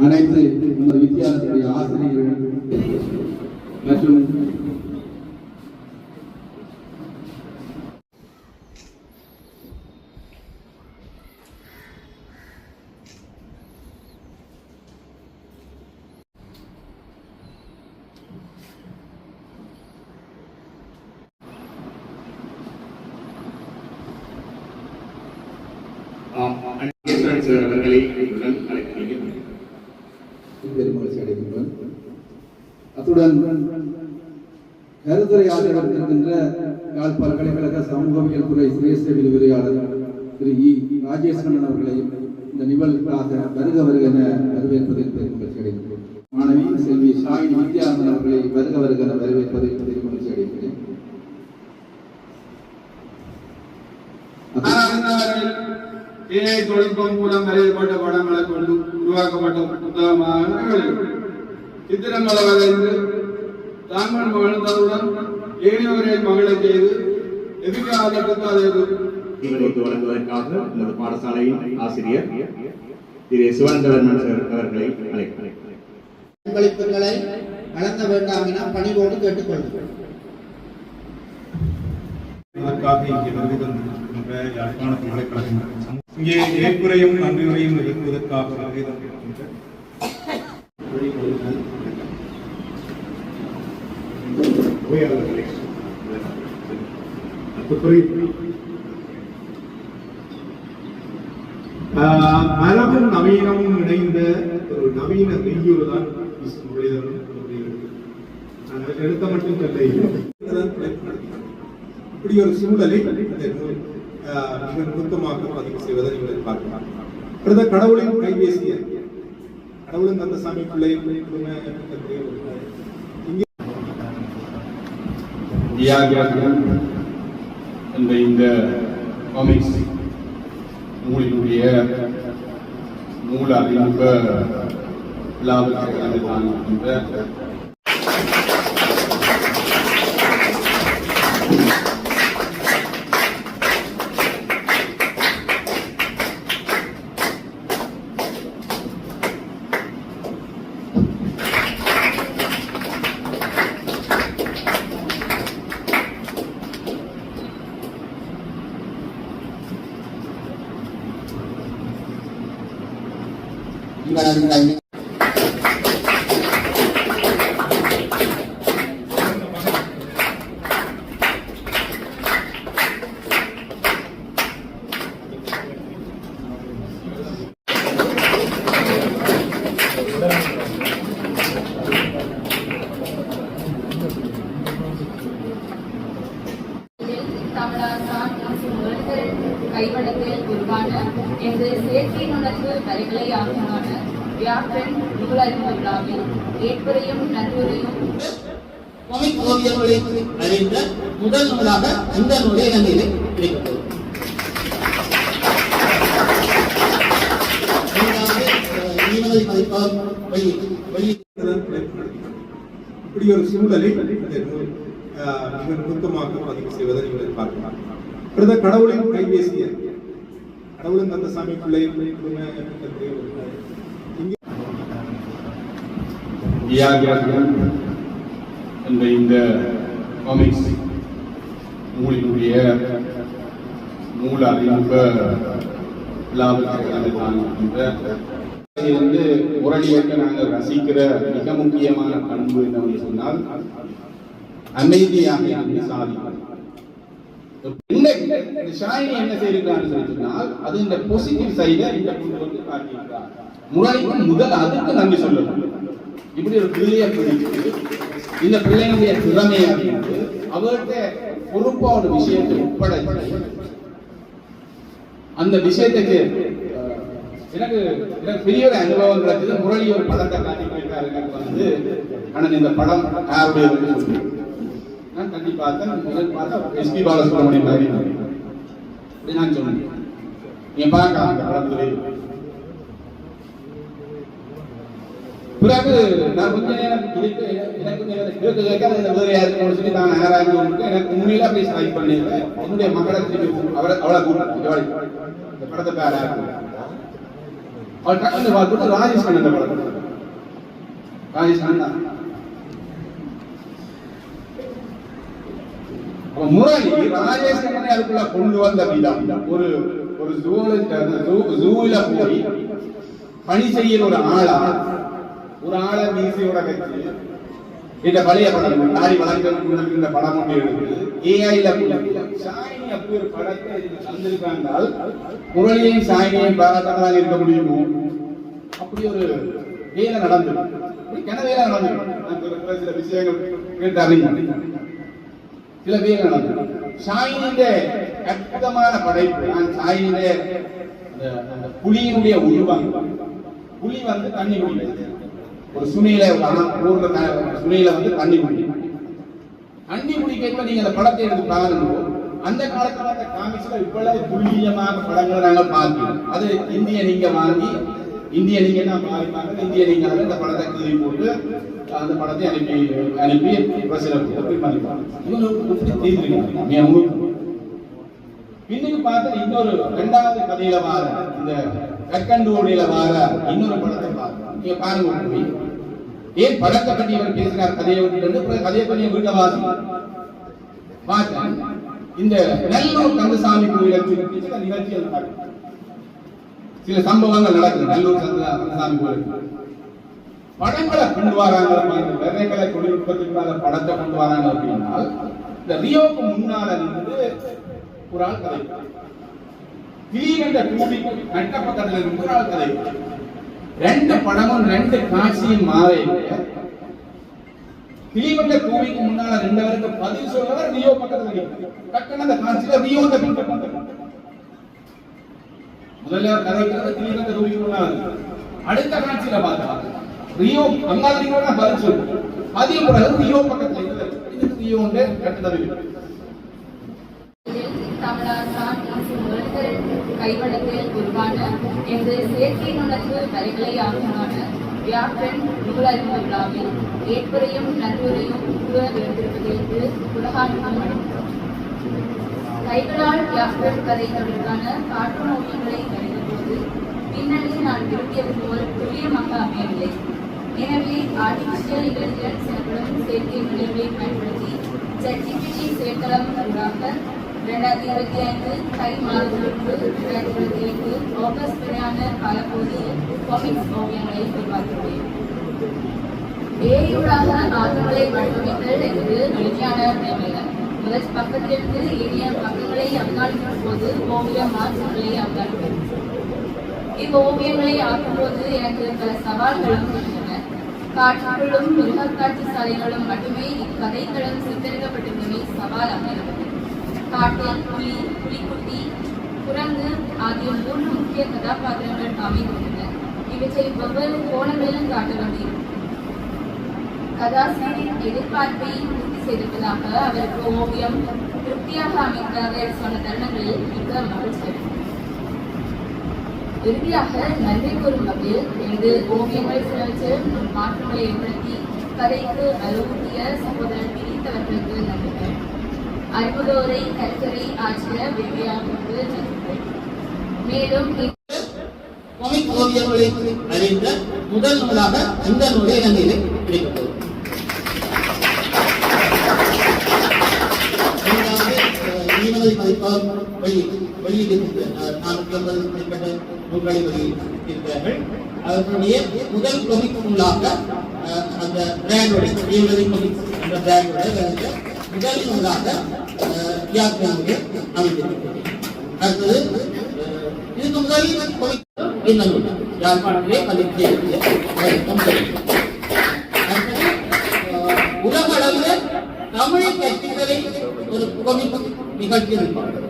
அனைத்து நமது வித்தியாலயத்துடைய ஆசிரியர்கள் மற்றும் அவர்களை உடன் அழைக்கிறேன். பெருமகிழ்ச்சி அடைகின்றோம். அத்துடன் கருத்துரை ஆசிரியர் இருக்கின்ற யாழ் பல்கலைக்கழக சமூகவியல் துறை சிரேஷ்ட விரிவுரையாளர் திரு இ. ராஜேஸ்வரன் அவர்களையும் இந்த நிகழ்வுக்காக வருக வருக என வரவேற்பதில் பெருமகிழ்ச்சி அடைகின்றோம் மாணவி செல்வி ஷாயின் வித்யானந்தன் அவர்களை வருக வருக என வரவேற்பதில் பெருமகிழ்ச்சி அடைகின்றேன். ஏஐ தொழில்நுட்பம் மூலம் வரையப்பட்ட படங்களை கொண்டு உருவாக்கப்பட்ட புத்தகமாக. சித்திரங்களை வரைந்து தாங்கள் மகிழ்ந்ததுடன் ஏனையோரை மகிழச் செய்து எதிர்காலத்துக்கு அதை வழங்குவதற்காக நமது பாடசாலையின் ஆசிரியர் திரு சிவானந்தவர்மன் சார் அவர்களை அழைக்கிறேன். பங்களிப்புகளை வழங்க வேண்டாம் என பணிவோடு கேட்டுக்கொள்கிறோம் அதற்காக இங்கே வருகை தந்திருக்கின்ற யாழ்ப்பாண பல்கலைக்கழகம் இங்கே ஏற்புரையும் நன்றியுரையும் நிகழ்த்துவதற்காக ஆஹ், மரபும் நவீனமும் இணைந்த ஒரு நவீன மெய்யுறு தான் எழுத்து. மட்டும் நடத்தினார். இப்படி ஒரு சூழலை மிக நுணுக்கமாக பதிவு செய்வதை நீங்கள் பார்க்கலாம். அடுத்த கடவுளின் கைபேசிய கடவுளின் தந்த சாமி பிள்ளையின் என்ற இந்த காமிக்ஸ் நூலினுடைய மூல அறிமுக விழாவுக்கு கலந்து காண்கின்ற అడుగుతాను உருவான எனது செயற்கை நுணர்வு வரிகளை ஆகியமான வியாக்கரன் நூலறிவு விழாவில் ஏற்புரையும் கொமிக் ஓவியங்களை அறிந்த முதல் நூலாக இந்த நூலை இலங்கையிலே நடத்தினார். இப்படி ஒரு சூழலை இந்த நூல் ஆஹ், மிக நுணுக்கமாக பதிவு செய்வதை நீங்கள் பார்க்கலாம். கடவுளின் கைபேசி கடவுளும் தந்த சாமி பிள்ளையும் என்ற இந்த காமிக்ஸ் நூலினுடைய மூல அறிமுக விழாவுக்கு வந்து முரளியக்க நாங்கள் ரசிக்கிற மிக முக்கியமான பண்பு என்னவென்று சொன்னால் அமைதியாக சாதிக்கிறோம் சாதிக்கும் இன்னைக்கு இந்த ஷாயினி என்ன செய்திருக்கான்னு சொன்னால் அது இந்த பாசிட்டிவ் சைடை இந்த கொண்டு வந்து முதல் அதுக்கு நன்றி சொல்லணும். இப்படி ஒரு பிள்ளைய பிடித்து இந்த திறமையை அறிந்து அவர்கிட்ட பொறுப்பா ஒரு விஷயத்தை உட்பட அந்த விஷயத்துக்கு எனக்கு எனக்கு பெரிய ஒரு அனுபவம் கிடைச்சது. முரளி ஒரு படத்தை காட்டி போயிருக்காரு எனக்கு வந்து ஆனால் இந்த படம் யாருடைய நான் தண்ணி பார்த்தேன் முதல் பார்த்தா எஸ்பி பாலசுப்ரமணியம் மாதிரி அப்படி நான் சொன்னேன். நீங்க பார்க்க அந்த பிறகு நான் கொஞ்ச நேரம் எனக்கு சொல்லி நான் எனக்கு உண்மையில போய் ஸ்ட்ரைக் பண்ணிடுவேன் என்னுடைய மகளை அவளை அவளை கூப்பிட்டு இந்த படத்தை பேரா அவர் டக்குன்னு பார்த்துட்டு ராஜேஷ் கண்ணன் படம் ராஜேஷ் கண்ணன் முரளி ராஜேஷ் அதுக்குள்ள கொண்டு வந்த விதம். ஒரு ஒரு ஜூல போய் பணி செய்யற ஒரு ஆளா ஒரு ஆளை மீசையோட வச்சு இந்த பழைய படம் தாடி வளர்க்க இந்த படம் ஒன்று எடுத்து ஏஐல சாயினி அப்படி ஒரு படத்தை இதுல தந்திருக்காங்கள் முரளியையும் ஷாயினியையும் பாராட்டாமல் இருக்க முடியுமோ? அப்படி ஒரு வேலை நடந்தது. கிணவேல கன நடந்தது. சில விஷயங்கள் கேட்டு அறிஞர் ചില വീരനാണ് ഷായിനിന്റെ അത്ഭുതമായ പടയിപ്പ് ഞാൻ ഷായിനിന്റെ புலியினுடைய உருவம். புலி வந்து தண்ணி குடிக்கிறது ஒரு சுனியில ஊர்ல சுனியில வந்து தண்ணி குடிக்கும் தண்ணி குடிக்கிறப்ப நீங்க அந்த படத்தை எடுத்து பாருங்க. அந்த காலத்துல அந்த காமிக்ஸ்ல இவ்வளவு துல்லியமான படங்களை நாங்கள் பார்த்தோம் அது இந்திய நீங்க வாங்கி இந்திய நீங்க என்ன மாறி இந்திய நீங்க வந்து இந்த படத்தை கீறி போட்டு அந்த படத்தை அனுப்பி அனுப்பி பிரசில பண்ணிப்பாங்க பின்னுக்கு பார்த்தா இன்னொரு ரெண்டாவது கதையில வார இந்த கற்கண்டோடியில வார இன்னொரு படத்தை பார்க்க நீங்க பாருங்க போய் ஏன் படத்தை பற்றி இவர் பேசுகிறார் கதையை விட்டு கதையை பற்றி வீட்டை வாசி பார்த்தேன் இந்த நல்லூர் கந்தசாமி கோயிலை சுற்றி சில நிகழ்ச்சிகள் நடக்கும். சில சம்பவங்கள் நடக்குது. நல்லூர் சந்தாமி கோயில். படங்களை கொண்டு வராங்க விதைகளை தொழில்நுட்பத்துக்கான படத்தை கொண்டு வராங்க அப்படின்னா இந்த ரியோக்கு முன்னால இருந்து ஒரு ஆள் கதை. திடீரென்ற டூபி கட்ட பக்கத்துல இருந்து ஒரு ஆள் கதை. ரெண்டு படமும் ரெண்டு காட்சியும் மாறையில திடீரென்ற டூபிக்கு முன்னால ரெண்டு பேருக்கு பதிவு சொல்றவர் ரியோ பக்கத்துல கட்டண அந்த காட்சியில ரியோ அந்த பின்பற்ற முதல்ல அவர் கதைக்கிறது அடுத்த காட்சியில பார்த்தா ரியோ அங்காதிரியோட பதில் சொல்றாரு பிறகு ரியோ பக்கத்துல இருக்கிறது இதுக்கு ரியோ கட்டுதவி கைவடத்தில் உருவான செயற்கை நுணர்வு வரிகளை ஆக்கமான வியாக்கன் நூலறிவு விழாவில் ஏற்புரையும் நன்முறையும் கூற வேண்டியிருப்பதற்கு கைகளால் வியாக்கன் கதை தொடர்பான கார்ட்டூன் ஓவியங்களை வரைந்தபோது பின்னணியில் நான் விரும்பியது போல் துல்லியமாக அமையவில்லை. எனவே ஆர்டிபிஷியல் இன்டெலிஜென்ஸ் எனப்படும் செயற்கை நுழைவை பயன்படுத்தி ChatGPT செயற்களம் ஊடாக இரண்டாயிரத்தி இருபத்தி ஐந்து தை மாதத்திற்கு இரண்டாயிரத்தி இருபத்தி ஐந்து ஆகஸ்ட் வரையான காலப்பகுதியில் கொமிக்ஸ் ஓவியங்களை உருவாக்கியுள்ளேன். ஏயூடாக ஆக்கங்களை வடிவமைத்தல் என்பது எளிமையான விடயமல்ல முதல் பக்கத்திலிருந்து ஏனைய பக்கங்களை அவதானிக்கும் போது ஓவிய மாற்றங்களை இந்த ஓவியங்களை ஆக்கும்போது எனக்கு பல சவால்களும் இருந்தன. காட்டுக்குள்ளும் மிருகக்காட்சி சாலைகளும் மட்டுமே இக்கதைகளும் சித்தரிக்கப்பட்டிருந்தமை சவாலாக இருந்தது. காட்டில் புலி புலிக்குட்டி குரங்கு ஆகிய மூன்று முக்கிய கதாபாத்திரங்கள் அமைந்துள்ளன இவற்றை வெவ்வேறு கோணங்களிலும் காட்ட வேண்டியிருக்கும் கதாசிரியரின் எதிர்பார்ப்பை செய்திருப்பதாக அவருக்கு ஓவியம் திருப்தியாக அமைந்ததாக சொன்ன தருணங்களில் மிக மகிழ்ச்சி இறுதியாக நன்றி கூறும் வகையில் எனது ஓவியங்கள் சிலவற்றில் மாற்றங்களை ஏற்படுத்தி கதைக்கு அலுவூட்டிய சகோதரர் பிரித்தவர்களுக்கு நன்றிகள். அறிமுக உரை கருத்துரை ஆற்றிய விரிவியாளர்களுக்கு நன்றிகள். மேலும் ஓவியங்களை அறிந்த முதல் நூலாக இந்த நூலை இலங்கையிலே கிடைக்கிறது அஹ், நீலமதி பதிப்பால் வெளியீடு நானூற்றி ஐம்பது மேற்பட்ட நூல்களை வெளியிட்டிருக்கிறார்கள் அவர்களுடைய முதல் தொகுப்புள்ளாக அந்த பிராண்டோட நீலமதி என்ற பிராண்டோட முதல் நூலாக வியாக்கியானங்கள் அமைந்திருக்கிறது. அடுத்தது இதுக்கு முதல் இந்த நூல்? யாழ்ப்பாணத்திலே பதிவு உலக அளவில் தமிழை கற்பித்தலை ஒரு 你看一定很的。